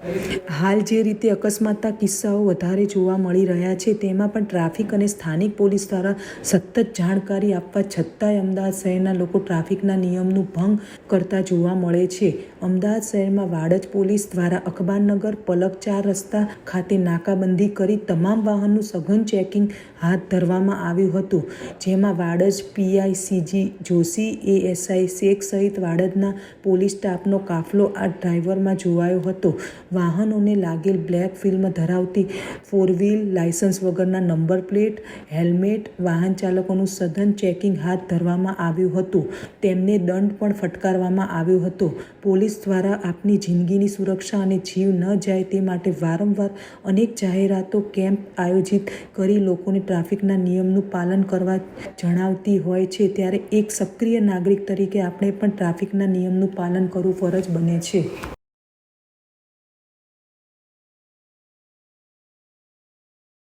હાલ જે રીતે અકસ્માતના કિસ્સાઓ વધારે જોવા મળી રહ્યા છે, તેમાં પણ ટ્રાફિક અને સ્થાનિક પોલીસ દ્વારા સતત જાણકારી આપવા છતાંય અમદાવાદ શહેરના લોકો ટ્રાફિકના નિયમનું ભંગ કરતા જોવા મળે છે. અમદાવાદ શહેરમાં વાડજ પોલીસ દ્વારા અખબારનગર પલક ચાર રસ્તા ખાતે નાકાબંધી કરી તમામ વાહનનું સઘન ચેકિંગ હાથ ધરવામાં આવ્યું હતું, જેમાં Vadaj PI CG Joshi, ASI Shaikh સહિત વાડજના પોલીસ સ્ટાફનો કાફલો આ ડ્રાઈવરમાં જોવાયો હતો. વાહનોને લાગેલ બ્લેક ફિલ્મ ધરાવતી ફોર વ્હીલ લાયસન્સ વગરના નંબર પ્લેટ, હેલ્મેટ, વાહન ચાલકોનું સઘન ચેકિંગ હાથ ધરવામાં આવ્યું હતું. તેમને દંડ પણ ફટકારવામાં આવ્યો હતો. પોલીસ દ્વારા આપની જિંદગીની સુરક્ષા અને જીવ ન જાય તે માટે વારંવાર અનેક જાહેરાતો કેમ્પ આયોજિત કરી લોકોને ટ્રાફિકના નિયમનું પાલન કરવા જણાવતી હોય છે. ત્યારે એક સક્રિય નાગરિક તરીકે આપણે પણ ટ્રાફિકના નિયમનું પાલન કરવું ફરજ બને છે.